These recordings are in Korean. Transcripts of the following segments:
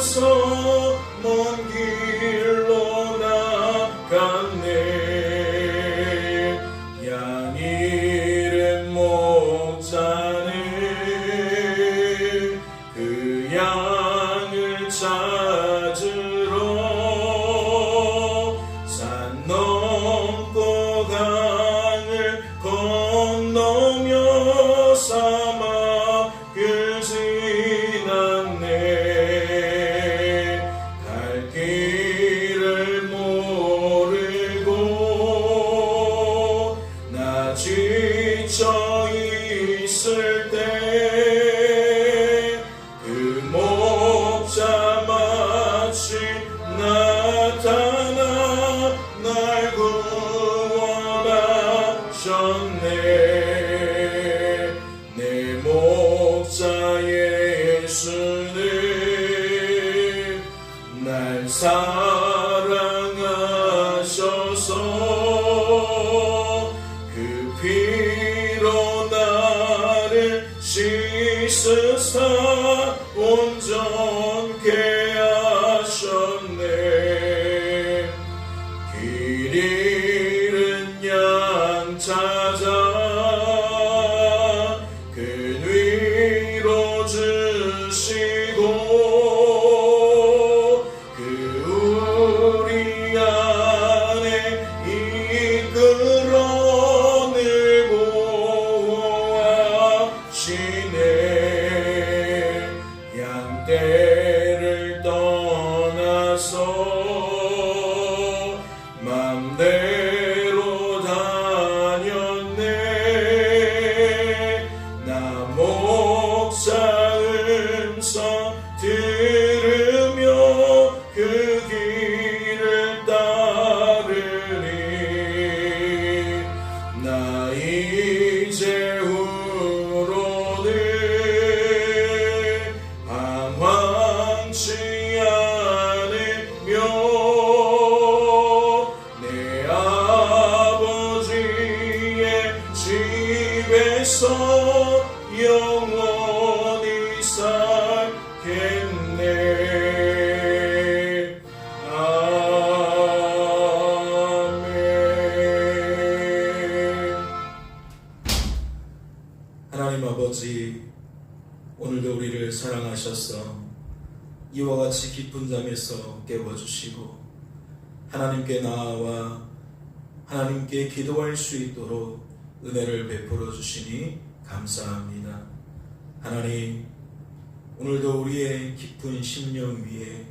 싫어 구 양 하나님 아버지 오늘도 우리를 사랑하셔서 이와 같이 깊은 잠에서 깨워주시고 하나님께 나아와 하나님께 기도할 수 있도록 은혜를 베풀어 주시니 감사합니다. 하나님 오늘도 우리의 깊은 심령 위에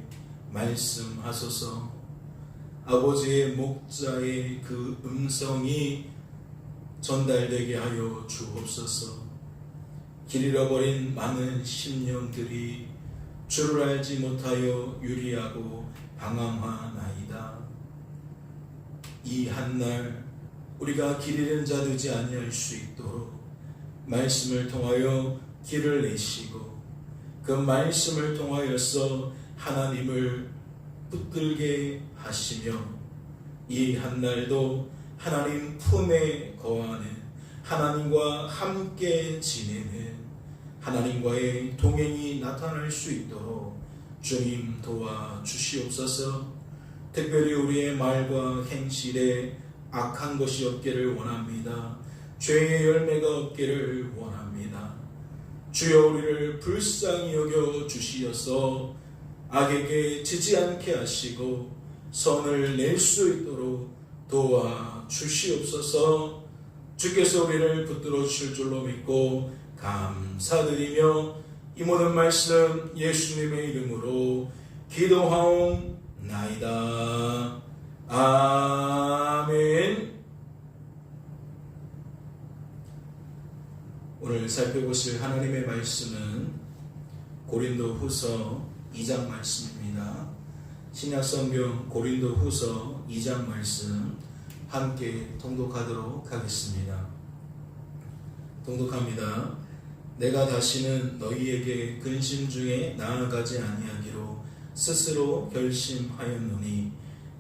말씀하소서 아버지의 목자의 그 음성이 전달되게 하여 주옵소서. 길 잃어버린 많은 심령들이 주를 알지 못하여 유리하고 방황하나이다. 이 한 날 우리가 길 잃은 자 되지 아니할 수 있도록 말씀을 통하여 길을 내시고 그 말씀을 통하여서 하나님을 붙들게 하시며 이 한 날도 하나님 품에 거하는 하나님과 함께 지내는 하나님과의 동행이 나타날 수 있도록 주님 도와 주시옵소서 특별히 우리의 말과 행실에 악한 것이 없기를 원합니다. 죄의 열매가 없기를 원합니다. 주여 우리를 불쌍히 여겨 주시어서 악에게 지지 않게 하시고 선을 낼 수 있도록 도와 주시옵소서 주께서 우리를 붙들어 주실 줄로 믿고 감사드리며 이 모든 말씀 예수님의 이름으로 기도하옵나이다. 아멘. 오늘 살펴보실 하나님의 말씀은 고린도 후서 2장 말씀입니다. 신약 성경 고린도 후서 2장 말씀 함께 통독하도록 하겠습니다. 통독합니다. 내가 다시는 너희에게 근심 중에 나아가지 아니하기로 스스로 결심하였노니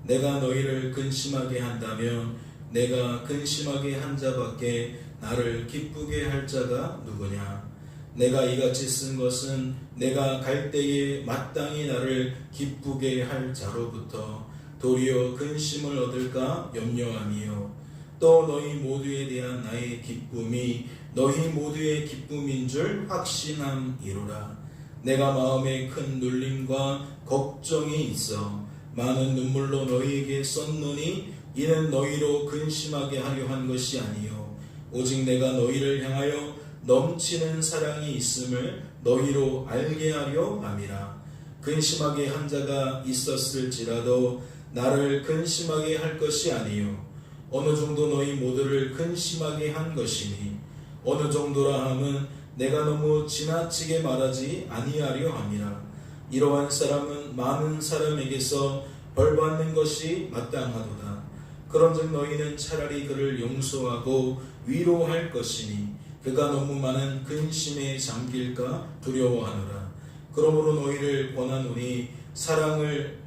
내가 너희를 근심하게 한다면 내가 근심하게 한 자밖에 나를 기쁘게 할 자가 누구냐? 내가 이같이 쓴 것은 내가 갈 때에 마땅히 나를 기쁘게 할 자로부터 도리어 근심을 얻을까 염려함이요. 또 너희 모두에 대한 나의 기쁨이 너희 모두의 기쁨인 줄 확신함이로라. 내가 마음에 큰 눌림과 걱정이 있어 많은 눈물로 너희에게 썼노니 이는 너희로 근심하게 하려 한 것이 아니요. 오직 내가 너희를 향하여 넘치는 사랑이 있음을 너희로 알게 하려 함이라. 근심하게 한 자가 있었을지라도 나를 근심하게 할 것이 아니요. 어느 정도 너희 모두를 근심하게 한 것이니 어느 정도라 함은 내가 너무 지나치게 말하지 아니하려 함이라. 이러한 사람은 많은 사람에게서 벌 받는 것이 마땅하도다. 그런즉 너희는 차라리 그를 용서하고 위로할 것이니 그가 너무 많은 근심에 잠길까 두려워하노라. 그러므로 너희를 권하노니 사랑을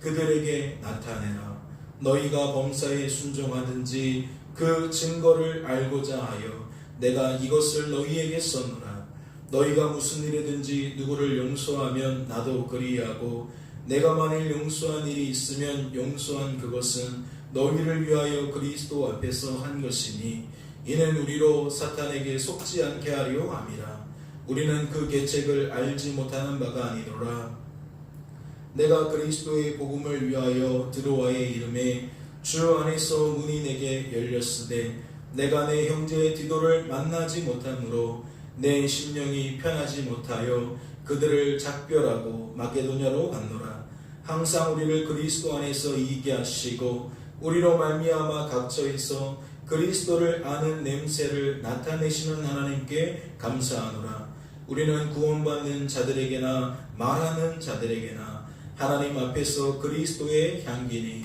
그들에게 나타내라. 너희가 범사에 순종하든지 그 증거를 알고자 하여 내가 이것을 너희에게 썼노라. 너희가 무슨 일이든지 누구를 용서하면 나도 그리하고 내가 만일 용서한 일이 있으면 용서한 그것은 너희를 위하여 그리스도 앞에서 한 것이니 이는 우리로 사탄에게 속지 않게 하려 함이라. 우리는 그 계책을 알지 못하는 바가 아니더라. 내가 그리스도의 복음을 위하여 드로아의 이름에 주 안에서 문이 내게 열렸으되 내가 내 형제의 디도를 만나지 못하므로 내 심령이 편하지 못하여 그들을 작별하고 마게도냐로 갔노라. 항상 우리를 그리스도 안에서 이기게 하시고 우리로 말미암아 갇혀있어 그리스도를 아는 냄새를 나타내시는 하나님께 감사하노라. 우리는 구원받는 자들에게나 말하는 자들에게나 하나님 앞에서 그리스도의 향기니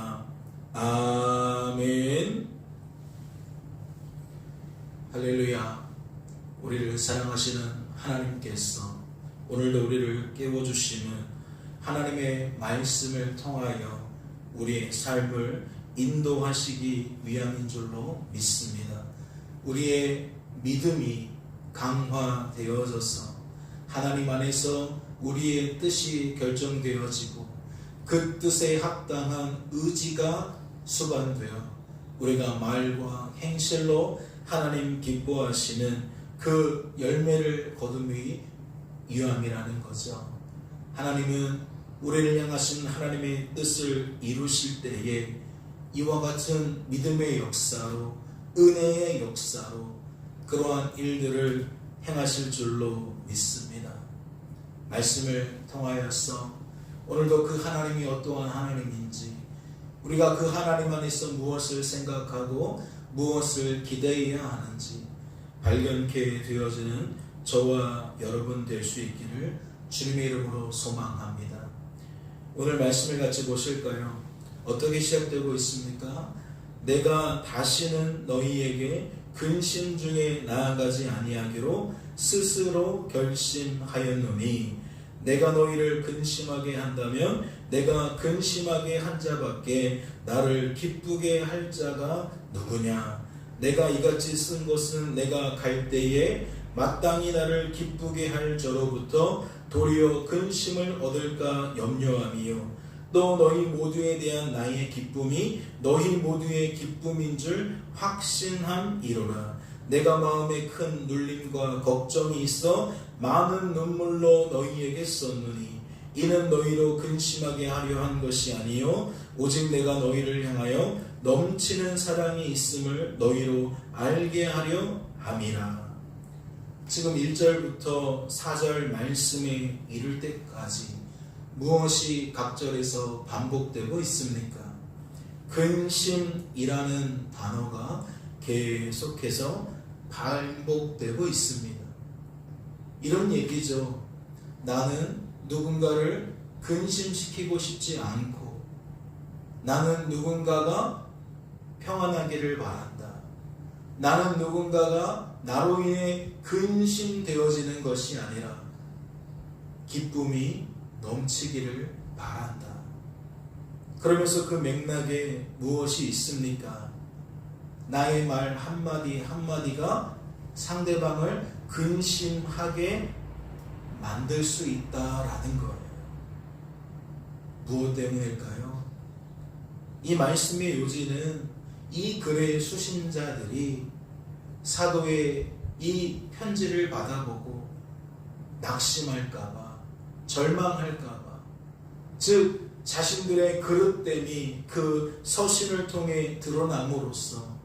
아멘. 할렐루야. 우리를 사랑하시는 하나님께서 오늘도 우리를 깨워주시는 하나님의 말씀을 통하여 우리의 삶을 인도하시기 위함인 줄로 믿습니다. 우리의 믿음이 강화되어져서 하나님 안에서 우리의 뜻이 결정되어지고 그 뜻에 합당한 의지가 수반되어 우리가 말과 행실로 하나님 기뻐하시는 그 열매를 거둠이 유함이라는 거죠. 하나님은 우리를 향하신 하나님의 뜻을 이루실 때에 이와 같은 믿음의 역사로 은혜의 역사로 그러한 일들을 행하실 줄로 믿습니다. 말씀을 통하여서 오늘도 그 하나님이 어떠한 하나님인지 우리가 그 하나님 안에서 무엇을 생각하고 무엇을 기대해야 하는지 발견케 되어지는 저와 여러분 될 수 있기를 주님의 이름으로 소망합니다. 오늘 말씀을 같이 보실까요? 어떻게 시작되고 있습니까? 내가 다시는 너희에게 근심 중에 나아가지 아니하기로 스스로 결심하였노니 내가 너희를 근심하게 한다면 내가 근심하게 한 자밖에 나를 기쁘게 할 자가 누구냐? 내가 이같이 쓴 것은 내가 갈 때에 마땅히 나를 기쁘게 할 저로부터 도리어 근심을 얻을까 염려함이요. 또 너희 모두에 대한 나의 기쁨이 너희 모두의 기쁨인 줄 확신함이로라. 내가 마음에 큰 눌림과 걱정이 있어 많은 눈물로 너희에게 썼느니 이는 너희로 근심하게 하려 한 것이 아니요 오직 내가 너희를 향하여 넘치는 사랑이 있음을 너희로 알게 하려 함이라 지금 1절부터 4절 말씀에 이를 때까지 무엇이 각절에서 반복되고 있습니까? 근심이라는 단어가 계속해서 반복되고 있습니다. 이런 얘기죠. 나는 누군가를 근심시키고 싶지 않고 나는 누군가가 평안하기를 바란다. 나는 누군가가 나로 인해 근심되어지는 것이 아니라 기쁨이 넘치기를 바란다. 그러면서 그 맥락에 무엇이 있습니까? 나의 말 한마디 한마디가 상대방을 근심하게 만들 수 있다라는 거예요. 무엇 때문일까요? 이 말씀의 요지는 이 글의 수신자들이 사도의 이 편지를 받아보고 낙심할까봐, 절망할까봐, 즉, 자신들의 그릇됨이 그 서신을 통해 드러남으로써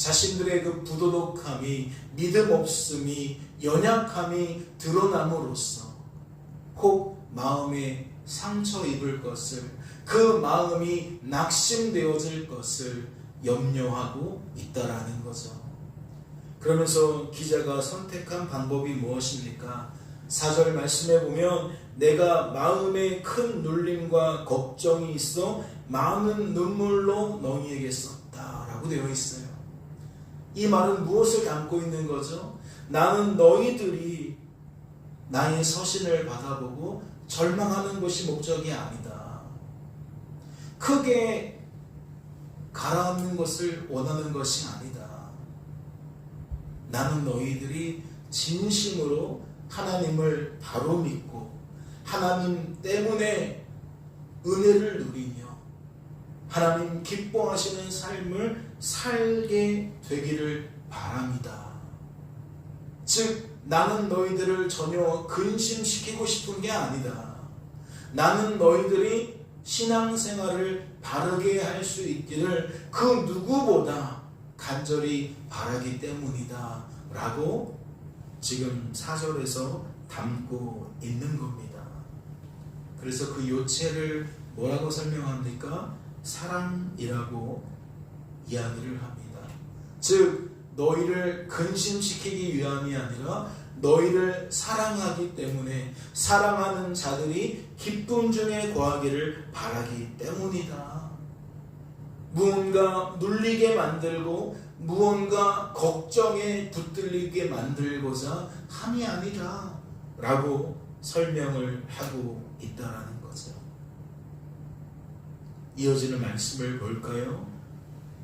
자신들의 그 부도덕함이 믿음 없음이 연약함이 드러남으로써 혹 마음에 상처 입을 것을 그 마음이 낙심되어질 것을 염려하고 있다라는 거죠. 그러면서 기자가 선택한 방법이 무엇입니까? 4절 말씀에 보면 내가 마음에 큰 눌림과 걱정이 있어 많은 눈물로 너희에게 썼다라고 되어 있어요. 이 말은 무엇을 담고 있는 거죠? 나는 너희들이 나의 서신을 받아보고 절망하는 것이 목적이 아니다. 크게 가라앉는 것을 원하는 것이 아니다. 나는 너희들이 진심으로 하나님을 바로 믿고 하나님 때문에 은혜를 누리며 하나님 기뻐하시는 삶을 살게 되기를 바랍니다. 즉, 나는 너희들을 전혀 근심시키고 싶은 게 아니다. 나는 너희들이 신앙생활을 바르게 할 수 있기를 그 누구보다 간절히 바라기 때문이다. 라고 지금 사절에서 담고 있는 겁니다. 그래서 그 요체를 뭐라고 설명합니까? 사랑이라고 이야기를 합니다. 즉, 너희를 근심시키기 위함이 아니라 너희를 사랑하기 때문에 사랑하는 자들이 기쁨 중에 거하기를 바라기 때문이다. 무언가 눌리게 만들고 무언가 걱정에 붙들리게 만들고자 함이 아니라 라고 설명을 하고 있다라는 거죠. 이어지는 말씀을 볼까요?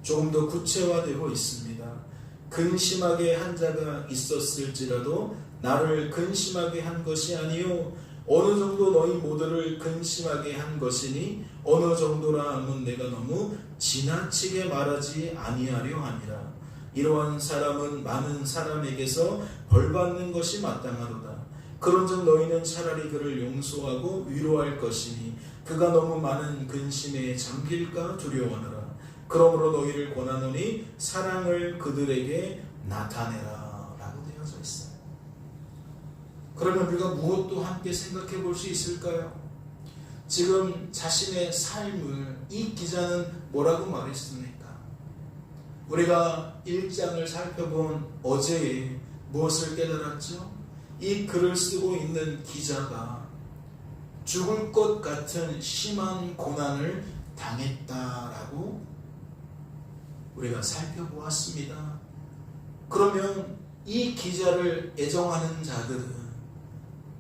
조금 더 구체화되고 있습니다. 근심하게 한 자가 있었을지라도 나를 근심하게 한 것이 아니요 어느 정도 너희 모두를 근심하게 한 것이니 어느 정도라 하면 내가 너무 지나치게 말하지 아니하려 함이라 이러한 사람은 많은 사람에게서 벌 받는 것이 마땅하도다. 그런즉 너희는 차라리 그를 용서하고 위로할 것이니 그가 너무 많은 근심에 잠길까 두려워하느라. 그러므로 너희를 권하노니 사랑을 그들에게 나타내라. 라고 되어져 있어요. 그러면 우리가 무엇도 함께 생각해 볼 수 있을까요? 지금 자신의 삶을 이 기자는 뭐라고 말했습니까? 우리가 1장을 살펴본 어제에 무엇을 깨달았죠? 이 글을 쓰고 있는 기자가 죽을 것 같은 심한 고난을 당했다라고 우리가 살펴보았습니다. 그러면 이 기자를 애정하는 자들은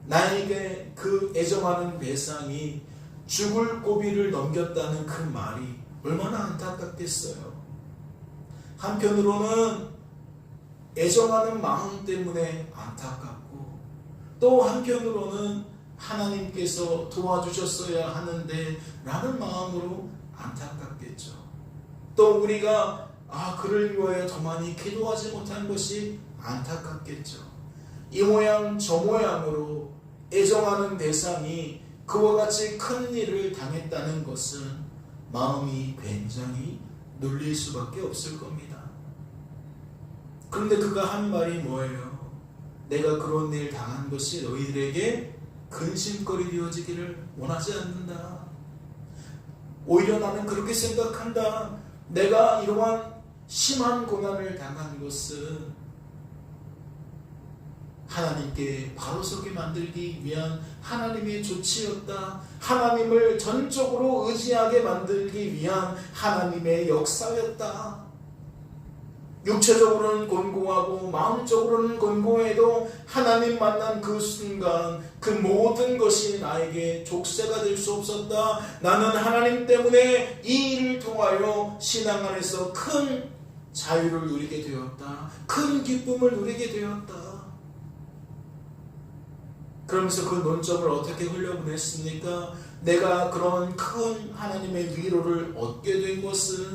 나에게 그 애정하는 대상이 죽을 고비를 넘겼다는 그 말이 얼마나 안타깝겠어요. 한편으로는 애정하는 마음 때문에 안타깝고 또 한편으로는 하나님께서 도와주셨어야 하는데 라는 마음으로 안타깝겠죠. 또 우리가 아 그를 위하여 더 많이 기도하지 못한 것이 안타깝겠죠. 이 모양 저 모양으로 애정하는 대상이 그와 같이 큰 일을 당했다는 것은 마음이 굉장히 눌릴 수밖에 없을 겁니다. 그런데 그가 한 말이 뭐예요? 내가 그런 일 당한 것이 너희들에게 근심거리 되어지기를 원하지 않는다. 오히려 나는 그렇게 생각한다. 내가 이러한 심한 고난을 당한 것은 하나님께 바로 서게 만들기 위한 하나님의 조치였다. 하나님을 전적으로 의지하게 만들기 위한 하나님의 역사였다. 육체적으로는 곤고하고 마음적으로는 곤고해도 하나님 만난 그 순간 그 모든 것이 나에게 족쇄가 될 수 없었다. 나는 하나님 때문에 이 일을 통하여 신앙 안에서 큰 자유를 누리게 되었다. 큰 기쁨을 누리게 되었다. 그러면서 그 논점을 어떻게 흘려보냈습니까? 내가 그런 큰 하나님의 위로를 얻게 된 것은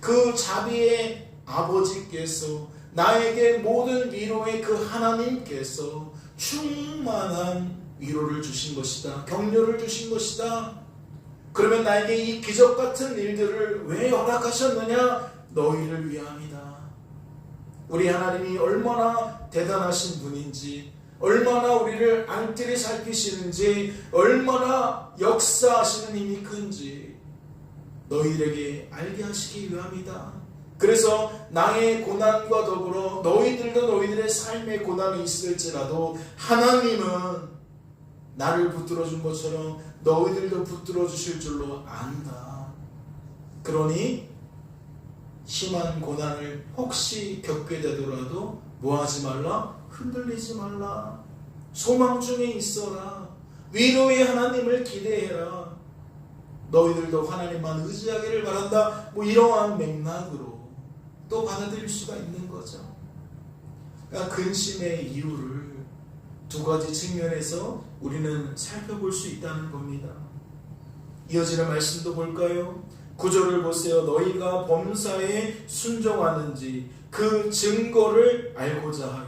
그 자비의 아버지께서 나에게 모든 위로의 그 하나님께서 충만한 위로를 주신 것이다. 격려를 주신 것이다. 그러면 나에게 이 기적 같은 일들을 왜 허락하셨느냐? 너희를 위함이다. 우리 하나님이 얼마나 대단하신 분인지, 얼마나 우리를 안뜰히 살피시는지, 얼마나 역사하시는 힘이 큰지 너희들에게 알게 하시기 위함이다. 그래서 나의 고난과 더불어 너희들도 너희들의 삶의 고난이 있을지라도 하나님은 나를 붙들어 준 것처럼 너희들도 붙들어 주실 줄로 안다. 그러니 심한 고난을 혹시 겪게 되더라도 뭐하지 말라? 흔들리지 말라. 소망 중에 있어라. 위로의 하나님을 기대해라. 너희들도 하나님만 의지하기를 바란다. 뭐 이러한 맥락으로 또 받아들일 수가 있는 거죠. 그러니까 근심의 이유를 두 가지 측면에서 우리는 살펴볼 수 있다는 겁니다. 이어지는 말씀도 볼까요? 구절을 보세요. 너희가 범사에 순종하는지 그 증거를 알고자 하여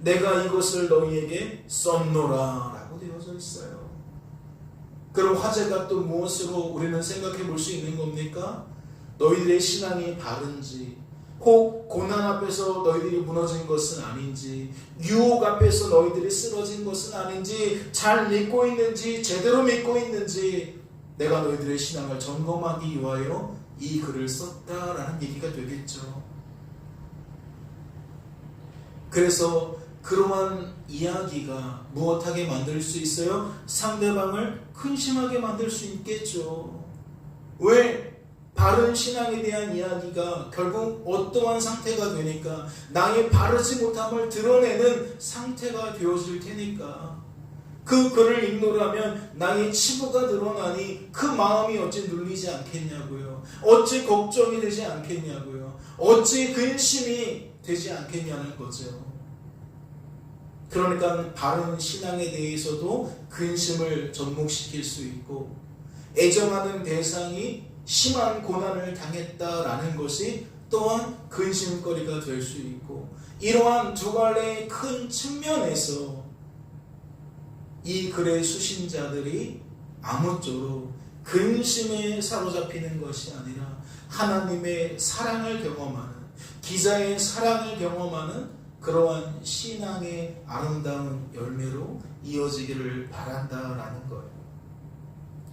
내가 이것을 너희에게 썼노라 라고 되어져 있어요. 그럼 화제가 또 무엇으로 우리는 생각해 볼 수 있는 겁니까? 너희들의 신앙이 바른지 혹 고난 앞에서 너희들이 무너진 것은 아닌지 유혹 앞에서 너희들이 쓰러진 것은 아닌지 잘 믿고 있는지 제대로 믿고 있는지 내가 너희들의 신앙을 점검하기 위하여 이 글을 썼다라는 얘기가 되겠죠. 그래서 그러한 이야기가 무엇하게 만들 수 있어요? 상대방을 근심하게 만들 수 있겠죠. 왜? 바른 신앙에 대한 이야기가 결국 어떠한 상태가 되니까 나의 바르지 못함을 드러내는 상태가 되어질 테니까 그 글을 읽노라면 나의 치부가 드러나니 그 마음이 어찌 눌리지 않겠냐고요. 어찌 걱정이 되지 않겠냐고요. 어찌 근심이 되지 않겠냐는 거죠. 그러니까 바른 신앙에 대해서도 근심을 접목시킬 수 있고 애정하는 대상이 심한 고난을 당했다라는 것이 또한 근심거리가 될 수 있고 이러한 두 갈래의 큰 측면에서 이 글의 수신자들이 아무쪼록 근심에 사로잡히는 것이 아니라 하나님의 사랑을 경험하는 기자의 사랑을 경험하는 그러한 신앙의 아름다운 열매로 이어지기를 바란다라는 거예요.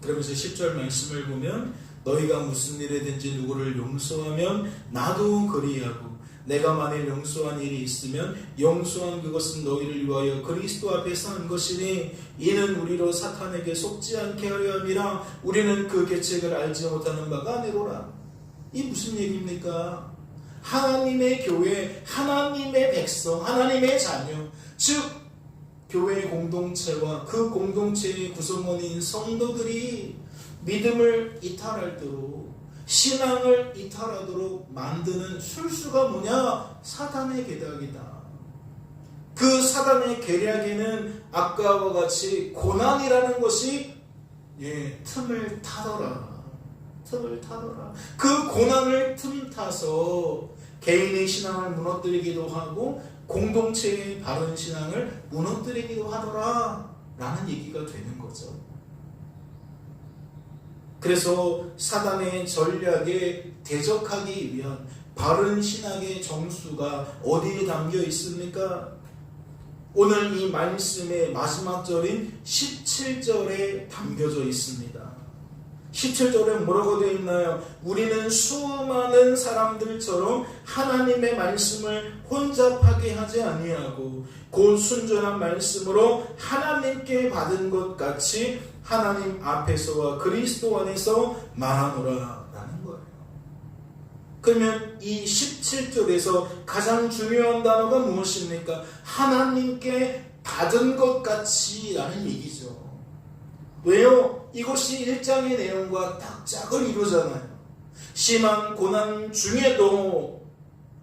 그러면서 10절 말씀을 보면 너희가 무슨 일에든지 누구를 용서하면 나도 그리하고 내가 만일 용서한 일이 있으면 용서한 그것은 너희를 위하여 그리스도 앞에 한 것이니 이는 우리로 사탄에게 속지 않게 하려 함이라 우리는 그 계책을 알지 못하는 바가 아니로라 이 무슨 얘기입니까? 하나님의 교회, 하나님의 백성, 하나님의 자녀 즉 교회 공동체와 그 공동체의 구성원인 성도들이 믿음을 이탈할도록 신앙을 이탈하도록 만드는 술수가 뭐냐? 사단의 계략이다. 그 사단의 계략에는 아까와 같이 고난이라는 것이 예, 틈을 타더라. 틈을 타더라. 그 고난을 틈 타서 개인의 신앙을 무너뜨리기도 하고 공동체의 바른 신앙을 무너뜨리기도 하더라. 라는 얘기가 되는 거죠. 그래서 사단의 전략에 대적하기 위한 바른 신학의 정수가 어디에 담겨 있습니까? 오늘 이 말씀의 마지막 절인 17절에 담겨져 있습니다. 17절에 뭐라고 되어 있나요? 우리는 수많은 사람들처럼 하나님의 말씀을 혼잡하게 하지 아니하고 곧 순전한 말씀으로 하나님께 받은 것 같이 하나님 앞에서와 그리스도 안에서 말하노라 라는 거예요. 그러면 이 17절에서 가장 중요한 단어가 무엇입니까? 하나님께 받은 것 같이 라는 얘기죠. 왜요? 이것이 1장의 내용과 딱 짝을 이루잖아요. 심한 고난 중에도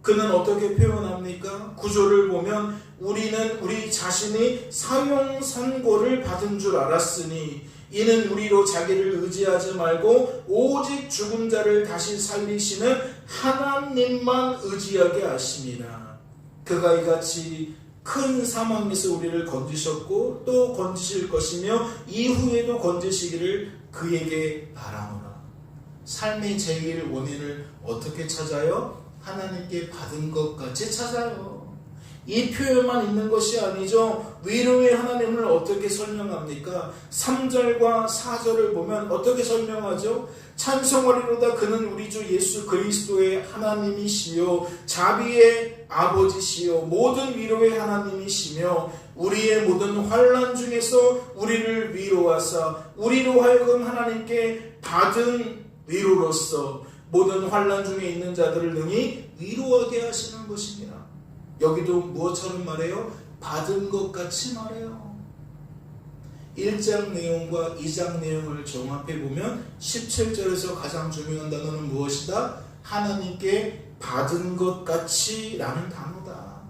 그는 어떻게 표현합니까? 구조를 보면 우리는 우리 자신이 사형 선고를 받은 줄 알았으니 이는 우리로 자기를 의지하지 말고 오직 죽은 자를 다시 살리시는 하나님만 의지하게 하심이라. 그가 이같이 큰 사망에서 우리를 건지셨고 또 건지실 것이며 이후에도 건지시기를 그에게 바라노라. 삶의 제일 원인을 어떻게 찾아요? 하나님께 받은 것 같이 찾아요. 이 표현만 있는 것이 아니죠. 위로의 하나님을 어떻게 설명합니까? 3절과 4절을 보면 어떻게 설명하죠? 찬송하리로다 그는 우리 주 예수 그리스도의 하나님이시요 자비의 아버지시요 모든 위로의 하나님이시며 우리의 모든 환란 중에서 우리를 위로하사 우리로 하여금 하나님께 받은 위로로서 모든 환란 중에 있는 자들을 능히 위로하게 하시는 것입니다. 여기도 무엇처럼 말해요? 받은 것 같이 말해요. 1장 내용과 2장 내용을 종합해 보면 17절에서 가장 중요한 단어는 무엇이다? 하나님께 받은 것 같이 라는 단어다.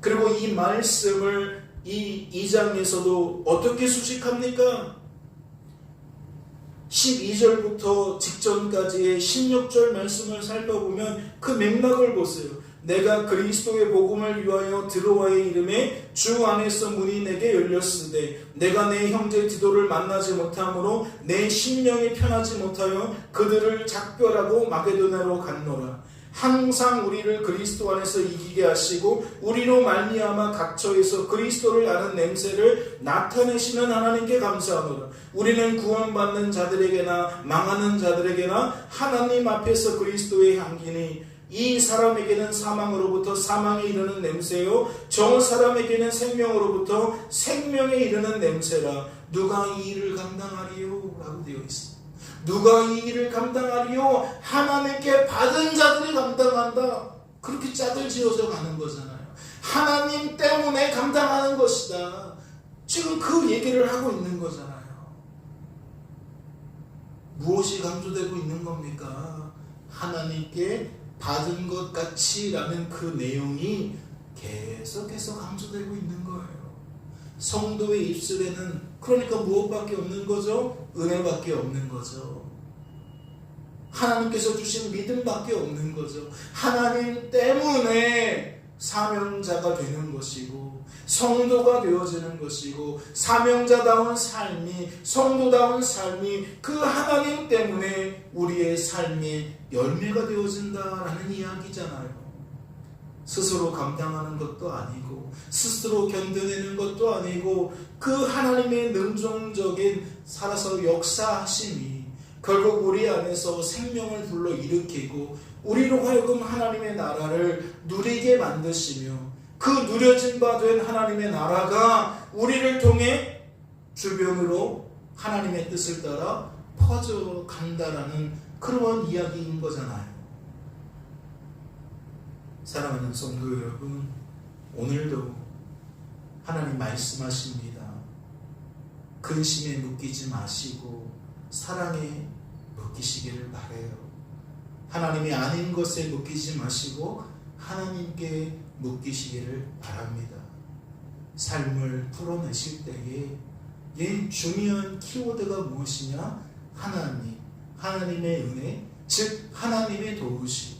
그리고 이 말씀을 이 2장에서도 어떻게 수식합니까? 12절부터 직전까지의 16절 말씀을 살펴보면 그 맥락을 보세요. 내가 그리스도의 복음을 위하여 들어와의 이름에 주 안에서 문이 내게 열렸으되 내가 내 형제 디도를 만나지 못하므로 내 심령이 편하지 못하여 그들을 작별하고 마게도나로 갔노라. 항상 우리를 그리스도 안에서 이기게 하시고 우리로 말미암아 각처에서 그리스도를 아는 냄새를 나타내시는 하나님께 감사하노라. 우리는 구원받는 자들에게나 망하는 자들에게나 하나님 앞에서 그리스도의 향기니 이 사람에게는 사망으로부터 사망에 이르는 냄새요 저 사람에게는 생명으로부터 생명에 이르는 냄새라 누가 이 일을 감당하리요? 라고 되어 있습니다. 누가 이 일을 감당하리요? 하나님께 받은 자들이 감당한다. 그렇게 짝을 지어서 가는 거잖아요. 하나님 때문에 감당하는 것이다. 지금 그 얘기를 하고 있는 거잖아요. 무엇이 강조되고 있는 겁니까? 하나님께 받은 것 같이라는 그 내용이 계속해서 강조되고 있는 거예요. 성도의 입술에는 그러니까 무엇밖에 없는 거죠? 은혜밖에 없는 거죠. 하나님께서 주신 믿음밖에 없는 거죠. 하나님 때문에 사명자가 되는 것이고 성도가 되어지는 것이고 사명자다운 삶이 성도다운 삶이 그 하나님 때문에 우리의 삶의 열매가 되어진다라는 이야기잖아요. 스스로 감당하는 것도 아니고 스스로 견뎌내는 것도 아니고 그 하나님의 능동적인 살아서 역사하심이 결국 우리 안에서 생명을 불러 일으키고 우리로 하여금 하나님의 나라를 누리게 만드시며 그 누려진 바 된 하나님의 나라가 우리를 통해 주변으로 하나님의 뜻을 따라 퍼져 간다라는 그러한 이야기인 거잖아요. 사랑하는 성도 여러분, 오늘도 하나님 말씀하십니다. 근심에 묶이지 마시고 사랑에 묶이시기를 바래요. 하나님이 아닌 것에 묶이지 마시고 하나님께 묶이시기를 바랍니다. 삶을 풀어내실 때에 이 중요한 키워드가 무엇이냐? 하나님, 하나님의 은혜, 즉 하나님의 도우심.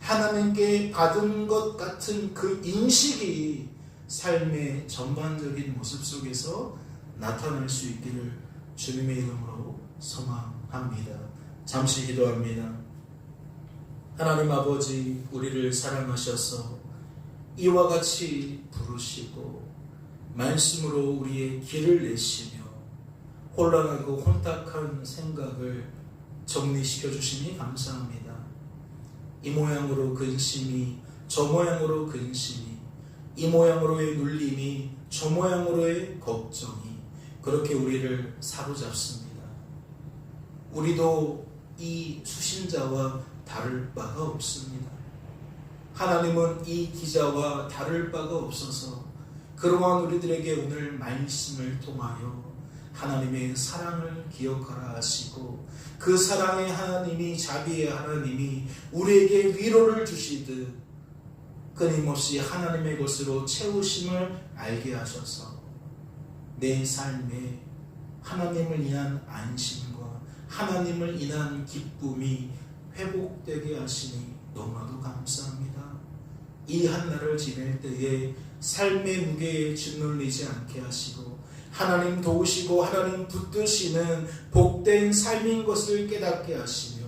하나님께 받은 것 같은 그 인식이 삶의 전반적인 모습 속에서 나타날 수 있기를 주님의 이름으로 소망합니다. 잠시 기도합니다. 하나님 아버지, 우리를 사랑하셔서 이와 같이 부르시고 말씀으로 우리의 길을 내시며 혼란하고 혼탁한 생각을 정리시켜 주시니 감사합니다. 이 모양으로 근심이 저 모양으로 근심이 이 모양으로의 눌림이 저 모양으로의 걱정이 그렇게 우리를 사로잡습니다. 우리도 이 수신자와 다를 바가 없습니다. 하나님은 이 기자와 다를 바가 없어서 그러한 우리들에게 오늘 말씀을 통하여 하나님의 사랑을 기억하라 하시고 그 사랑의 하나님이 자비의 하나님이 우리에게 위로를 주시듯 끊임없이 하나님의 것으로 채우심을 알게 하셔서 내 삶에 하나님을 인한 안심과 하나님을 인한 기쁨이 회복되게 하시니 너무나도 감사합니다. 이 한날을 지낼 때에 삶의 무게에 짓눌리지 않게 하시고 하나님 도우시고 하나님 붙드시는 복된 삶인 것을 깨닫게 하시며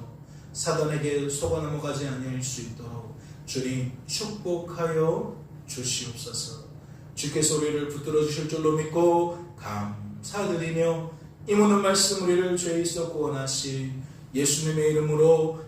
사단에게 속아 넘어가지 아니할 수 있도록 주님 축복하여 주시옵소서 주께서 우리를 붙들어 주실 줄로 믿고 감사드리며 이 모든 말씀 우리를 죄 있어 구원하신 예수님의 이름으로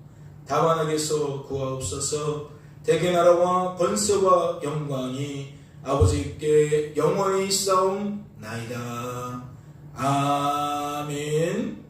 다만 악에서 구하옵소서 대개 나라와 번세와 영광이 아버지께 영원히 싸움 나이다. 아멘.